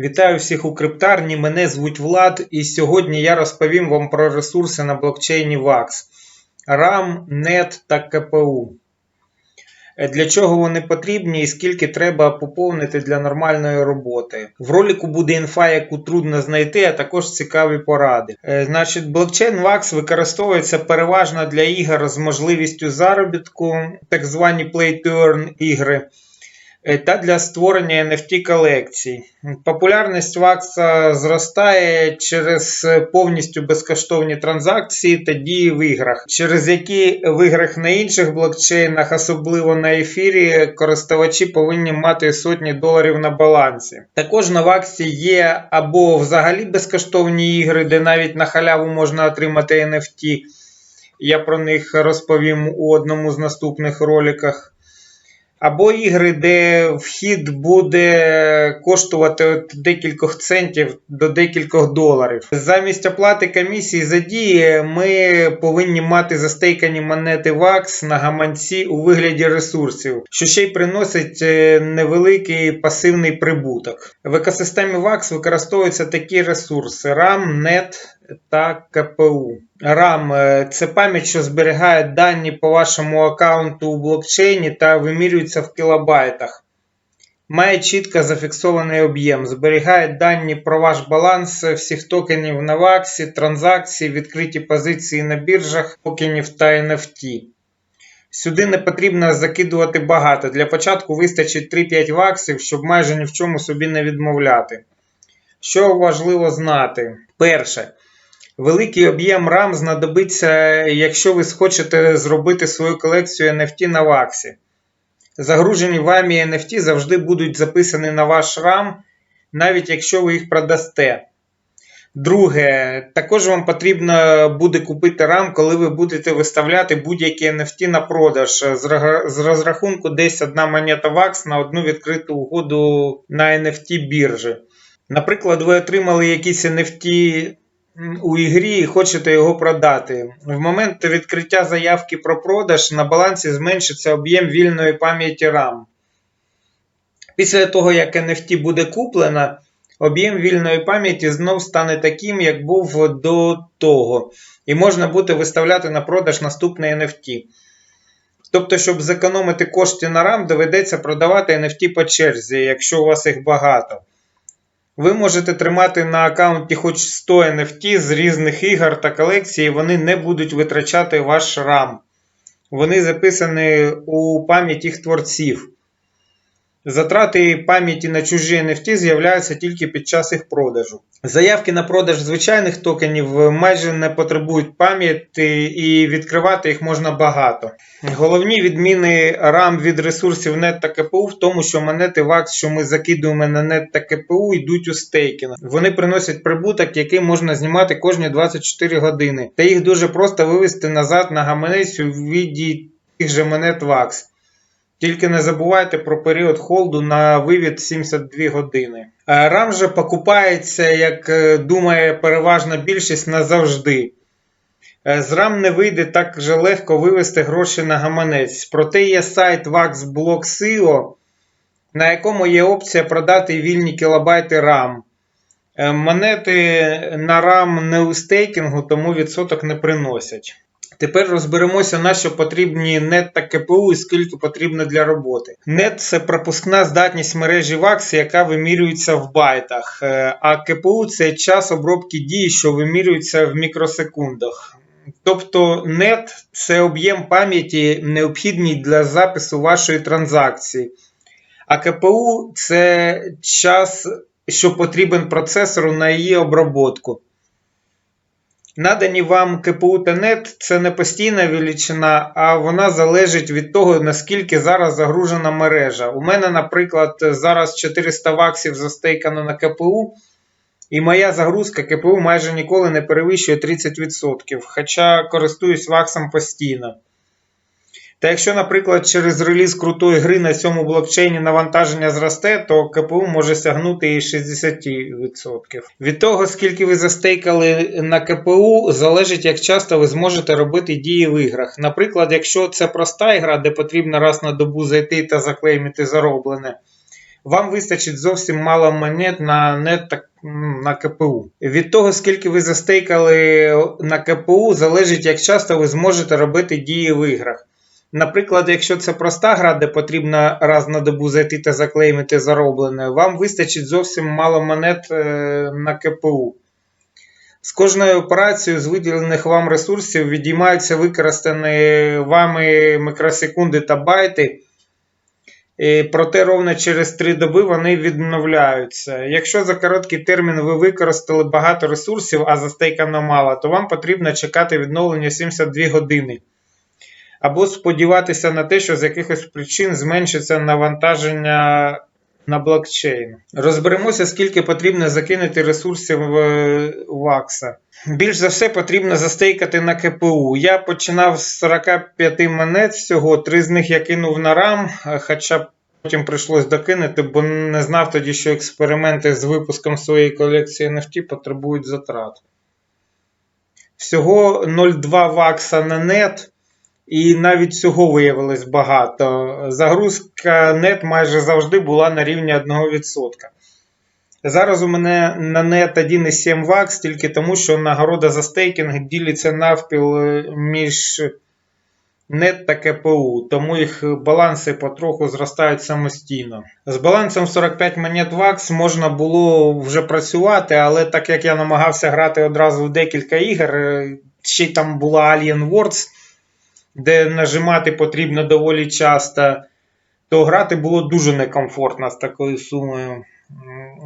Вітаю всіх у криптарні. Мене звуть Влад, і сьогодні я розповім вам про ресурси на блокчейні VAX, RAM, NET та КПУ. Е, Для чого вони потрібні і скільки треба поповнити для нормальної роботи. В ролику буде інфа, яку трудно знайти, а також цікаві поради. Е, Значить, блокчейн VAX використовується переважно для ігор з можливістю заробітку, так звані play-to-earn ігри е, та для створення NFT колекцій. Популярність Вакса зростає через е, повністю безкоштовні транзакції та дії в іграх, через які в іграх на інших блокчейнах, особливо на ефірі, користувачі повинні мати сотні доларів на балансі. Також на Ваксі є або взагалі безкоштовні ігри, де навіть на халяву можна отримати NFT. Я про них розповім у одному з наступних роликах. Або ігри, де вхід буде коштувати від декількох центів до декількох доларів. Замість оплати комісії за дії ми повинні мати застейкані монети VAX на гаманці у вигляді ресурсів, що ще й приносить е, невеликий пасивний прибуток. В екосистемі VAX використовуються такі ресурси: RAM, NET та КПУ. RAM е, – це пам'ять, що зберігає дані по вашому аккаунту у блокчейні та вимірюється в кілобайтах. Має чітко зафіксований об'єм, зберігає дані про ваш баланс всіх токенів на ваксі, транзакцій, відкриті позиції на біржах, токенів та NFT. Сюди не потрібно закидувати багато. Для початку вистачить 3-5 ваксів, щоб майже ні в чому собі не відмовляти. Що важливо знати? Перше. Великий об'єм RAM знадобиться, якщо ви схочете зробити свою колекцію NFT на ваксі. Загружені вами NFT завжди будуть записані на ваш RAM, навіть якщо ви їх продасте. Друге, також вам потрібно буде купити RAM, коли ви будете виставляти будь-які NFT на продаж з розрахунку десь одна монета VAX на одну відкриту угоду на NFT біржі. Наприклад, ви отримали якийсь NFT у ігрі і хочете його продати. В момент відкриття заявки про продаж на балансі зменшиться об'єм вільної пам'яті RAM. Після того, як NFT буде куплено, об'єм вільної пам'яті знов стане таким, як був до того, і можна буде виставляти на продаж наступний NFT. Тобто, щоб зекономити кошти на RAM, доведеться продавати NFT по черзі, якщо у вас їх багато. Ви можете тримати на аккаунті хоч 100 NFT з різних ігор та колекцій, і вони не будуть витрачати ваш RAM. Вони записані у пам'ять їх творців. Затрати пам'яті на чужі NFT з'являються тільки під час їх продажу. Заявки на продаж звичайних токенів майже не потребують пам'яті і відкривати їх можна багато. Головні відміни RAM від ресурсів NET та КПУ в тому, що монети VAX, що ми закидуємо на NET та КПУ, йдуть у стейкінг. Вони приносять прибуток, який можна знімати кожні 24 години, та їх дуже просто вивести назад на гаманець у віді тих же монет VAX. Тільки не забувайте про період холду на вивід 72 години. Е, RAM же покупається, як е, думає переважна більшість, назавжди. Е, З RAM не вийде так же легко вивести гроші на гаманець. Проте є сайт VaxBlock.co, на якому є опція продати вільні кілобайти. Е, Монети на RAM не у стейкінгу, тому відсоток не приносять. Тепер розберемося, на що потрібні NET та КПУ і скільки потрібно для роботи. NET – це пропускна здатність мережі VAX, яка вимірюється в байтах, Е, а КПУ це час обробки дії, що вимірюється в мікросекундах. Тобто NET – це об'єм пам'яті, необхідний для запису вашої транзакції. А КПУ це час, що потрібен процесору на її обробку. Надані вам КПУ та НЕТ – це не постійна величина, а вона залежить від того, наскільки зараз загружена мережа. У мене, наприклад, зараз 400 ваксів застейкано на КПУ, і моя загрузка КПУ майже ніколи не перевищує 30%, хоча користуюсь ваксом постійно. Та якщо, наприклад, через реліз крутої гри на цьому блокчейні навантаження зросте, то КПУ може сягнути і 60%. Від того, скільки ви застейкали на КПУ, залежить, як часто ви зможете робити дії в іграх. Наприклад, якщо це проста ігра, де потрібно раз на добу зайти та заклеймити зароблене, вам вистачить зовсім мало монет на нет на КПУ. Від того, скільки ви застейкали на КПУ, залежить, як часто ви зможете робити дії в іграх. Наприклад, якщо це проста гра, де потрібно раз на добу зайти та заклеймити зароблене, вам вистачить зовсім мало монет е, на КПУ. З кожною операцією з виділених вам ресурсів відіймаються використані вами мікросекунди та байти. Проте ровно через 3 доби вони відновляються. Якщо за короткий термін ви використали багато ресурсів, а застейкано мало, то вам потрібно чекати відновлення 72 години. Або сподіватися на те, що з якихось причин зменшиться навантаження на блокчейн. Розберемося, скільки потрібно закинути ресурсів е, вакса. Більш за все потрібно застейкати на КПУ. Я починав з 45 монет всього, три з них я кинув на RAM, е, хоча потім прийшлось докинути, бо не знав тоді, що експерименти з випуском своєї колекції NFT потребують затрат. Всього 0,2 вакса на нет. І навіть цього виявилось багато. Загрузка нет майже завжди була на рівні 1%. Зараз у мене на нет 1,7 вакс, тільки тому, що нагорода за стейкінг ділиться навпіл е, між нет та КПУ, тому їх баланси потроху зростають самостійно. З балансом 45 монет вакс можна було вже працювати, але так як я намагався грати одразу в декілька ігор, е, ще й там була Alien Wars, де нажимати потрібно доволі часто, то грати було дуже некомфортно з такою сумою.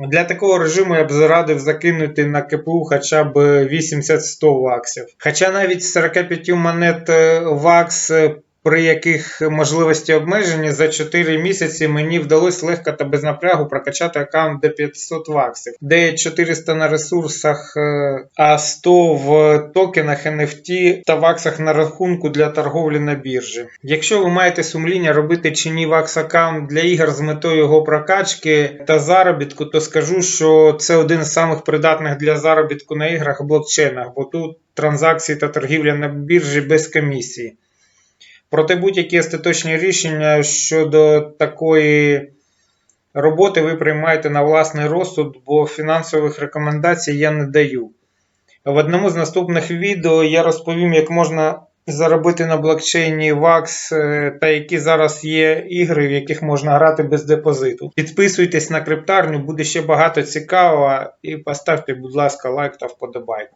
Для такого режиму я б зарадив закинути на КПУ хоча б 80-100 ваксів. Хоча навіть з 45 монет е, вакс, е, при яких можливості обмежені, за 4 місяці мені вдалося легко та без напрягу прокачати аккаунт до 500 ваксів, де 400 на ресурсах, е, а 100 в токенах NFT та ваксах на рахунку для торговлі на біржі. Якщо ви маєте сумління робити чи ні вакс аккаунт для ігор з метою його прокачки та заробітку, то скажу, що це один з самих придатних для заробітку на іграх блокчейнах, бо тут транзакції та торгівля на біржі без комісії. Проте будь-які остаточні рішення щодо такої роботи ви приймаєте на власний розсуд, бо фінансових рекомендацій я не даю. В одному з наступних відео я розповім, як можна заробити на блокчейні VAX е, та які зараз є ігри, в яких можна грати без депозиту. Підписуйтесь на криптарню, буде ще багато цікавого і поставте, будь ласка, лайк та вподобайку.